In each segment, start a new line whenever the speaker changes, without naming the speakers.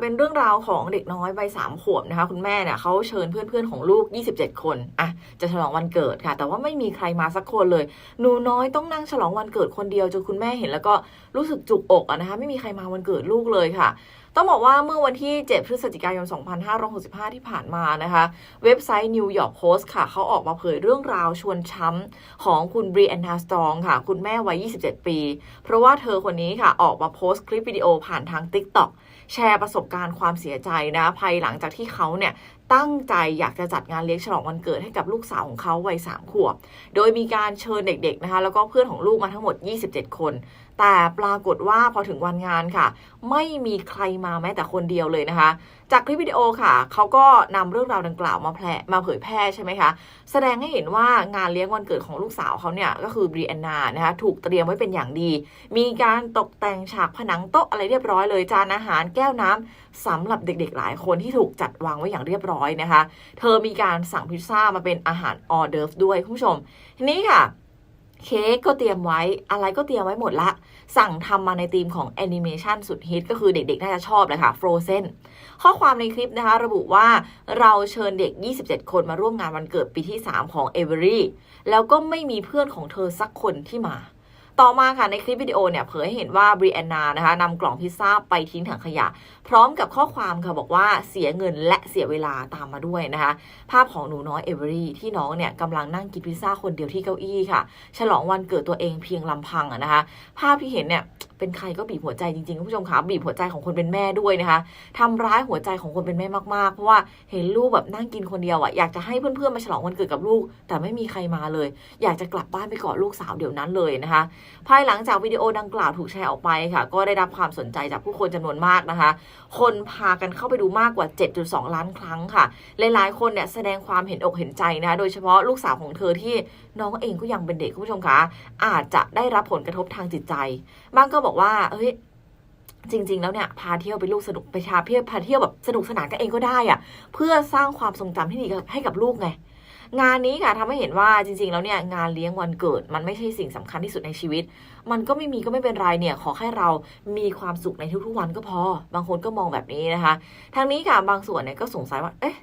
เป็นเรื่องราวของเด็กน้อยวัยสามขวบนะคะ คุณแม่เนี่ยเขาเชิญเพื่อนๆของลูก 27 คนอะจะฉลองวันเกิดค่ะ แต่ว่าไม่มีใครมาสักคนเลย หนูน้อยต้องนั่งฉลองวันเกิดคนเดียวจนคุณแม่เห็นแล้วก็รู้สึกจุกอกอะนะคะ ไม่มีใครมาวันเกิดลูกเลยค่ะ ต้องบอกว่าเมื่อวันที่ 7 พฤศจิกายน 2565 ที่ผ่านมานะคะ เว็บไซต์ New York Post ค่ะ เขาออกมาเผยเรื่องราวชวนช้ำของคุณบรีแอนนาสตรองค่ะ คุณแม่วัย 27 ปี เพราะว่าเธอคนนี้ค่ะ ออกมาโพสต์คลิปวิดีโอผ่านทาง TikTok แชร์ประสบการณ์ความเสียใจนะ ภายหลังจากที่เขาเนี่ยตั้งใจอยากจะจัดงานเลี้ยงฉลองวันเกิดให้กับลูกสาวของเขาวัย3ขวบ โดยมีการเชิญเด็กๆนะคะ แล้วก็เพื่อนของลูกมาทั้งหมด 27 คน แต่ปรากฏว่าพอถึงวันงานค่ะ ไม่มีใครมาแม้แต่คนเดียวเลยนะคะ จากคลิปวิดีโอค่ะ เขาก็นำเรื่องราวดังกล่าวมาแพร่มาเผยแพร่ใช่ไหมคะ แสดงให้เห็นว่างานเลี้ยงวันเกิดของลูกสาวเขาเนี่ยก็คือบรีแอนนานะคะถูกเตรียมไว้เป็นอย่างดี มีการตกแต่งฉากผนังโต๊ะอะไรเรียบร้อยเลยจานอาหารแก้วน้ำสำหรับเด็ก ๆ หลายคนที่ถูกจัดวางไว้อย่างเรียบร้อยนะคะ เธอมีการสั่งพิซซ่ามาเป็นอาหารออเดิร์ฟด้วยคุณผู้ชม ทีนี้ค่ะเค้กก็เตรียมไว้อะไรก็เตรียมไว้หมดละ สั่งทำมาในธีมของแอนิเมชันสุดฮิตก็คือเด็กๆ น่าจะชอบเลยค่ะ Frozen ข้อความในคลิปนะคะ ระบุว่าเราเชิญเด็ก 27 คนมาร่วมงานวันเกิดปีที่ 3 ของเอเวอรี่แล้วก็ไม่มีเพื่อนของเธอสักคนที่มา ต่อมาค่ะในคลิปวิดีโอเนี่ยเผยให้เห็นว่าบรีแอนนานะคะนำกล่องพิซซ่าไปทิ้งถังขยะ พร้อมกับข้อความค่ะบอกว่าเสียเงินและเสียเวลาตามมาด้วยนะคะ ภาพของหนูน้อยเอเวอรี่ที่น้องเนี่ยกำลังนั่งกินพิซซ่าคนเดียวที่เก้าอี้ค่ะ ฉลองวันเกิดตัวเองเพียงลำพังอะนะคะ ภาพที่เห็นเนี่ย เป็นใครก็บีบหัวใจจริงๆคุณผู้ชมคะบีบหัวใจของคนเป็นแม่ด้วยนะคะทำร้ายหัวใจของคนเป็นแม่มากๆ เพราะว่าเห็นลูกแบบนั่งกินคนเดียวอะอยากจะให้เพื่อนๆมาฉลองวันเกิดกับลูก แต่ไม่มีใครมาเลย อยากจะกลับบ้านไปกอดลูกสาวเดี๋ยวนั้นเลยนะคะ ภายหลังจากวิดีโอดังกล่าวถูกแชร์ออกไปค่ะ ก็ได้รับความสนใจจากผู้คนจำนวนมากนะคะ คนพากันเข้าไปดูมากกว่า 7.2 ล้านครั้งค่ะหลายๆคนเนี่ยแสดงความเห็นอกเห็นใจนะคะโดยเฉพาะลูกสาวของเธอที่น้องเองก็ยังเป็นเด็กคุณผู้ชมคะอาจจะได้รับผลกระทบทางจิตใจบางก็บอกว่า เฮ้ยจริง ๆ แล้วเนี่ยพาเที่ยวไปลูกสนุกไปพาเที่ยวพาเที่ยวแบบสนุกสนานกันเองก็ได้อะเพื่อสร้างความทรงจำที่ดีให้กับลูกไงงานนี้ค่ะทำให้เห็นว่าจริง ๆ แล้วเนี่ยงานเลี้ยงวันเกิด มันไม่ใช่สิ่งสำคัญที่สุดในชีวิต มันก็ไม่มีก็ไม่เป็นไรเนี่ย ขอแค่เรามีความสุขในทุกๆวันก็พอ บางคนก็มองแบบนี้นะคะทางนี้ค่ะบางส่วนเนี่ยก็สงสัยว่า เอ๊ะ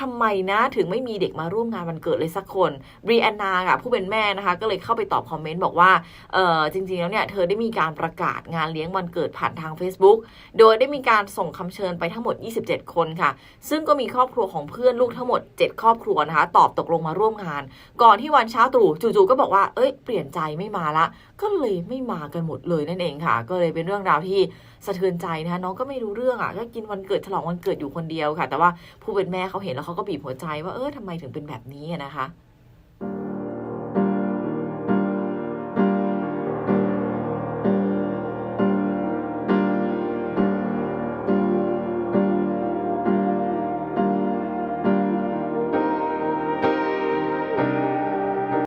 ทำไมนะถึงไม่มีเด็กมาร่วมงานวันเกิดเลยสักคนบรีแอนนาค่ะผู้เป็นแม่นะคะ ก็เลยเข้าไปตอบคอมเมนต์บอกว่าเออจริง ๆ แล้วเนี่ยเธอได้มีการประกาศงานเลี้ยงวันเกิดผ่านทาง Facebook โดยได้มีการส่งคำเชิญไปทั้งหมด 27 คนค่ะ ซึ่งก็มีครอบครัวของเพื่อนลูกทั้งหมด 7 ครอบครัวนะคะ ตอบตกลงมาร่วมงาน ก่อนที่วันเช้าตรู่จู่ๆก็บอกว่าเอ้ยเปลี่ยนใจไม่มาละ ก็เลยไม่มากันหมดเลยนั่นเองค่ะ ก็เลยเป็นเรื่องราวที่สะเทือนใจนะคะน้องก็ไม่รู้เรื่องอะก็กินวันเกิดฉลองวันเกิดอยู่คนเดียวค่ะ แต่ว่าผู้เป็นแม่เขาเห็นแล้วเขาก็บีบหัวใจว่าเออทำไมถึงเป็นแบบนี้นะคะ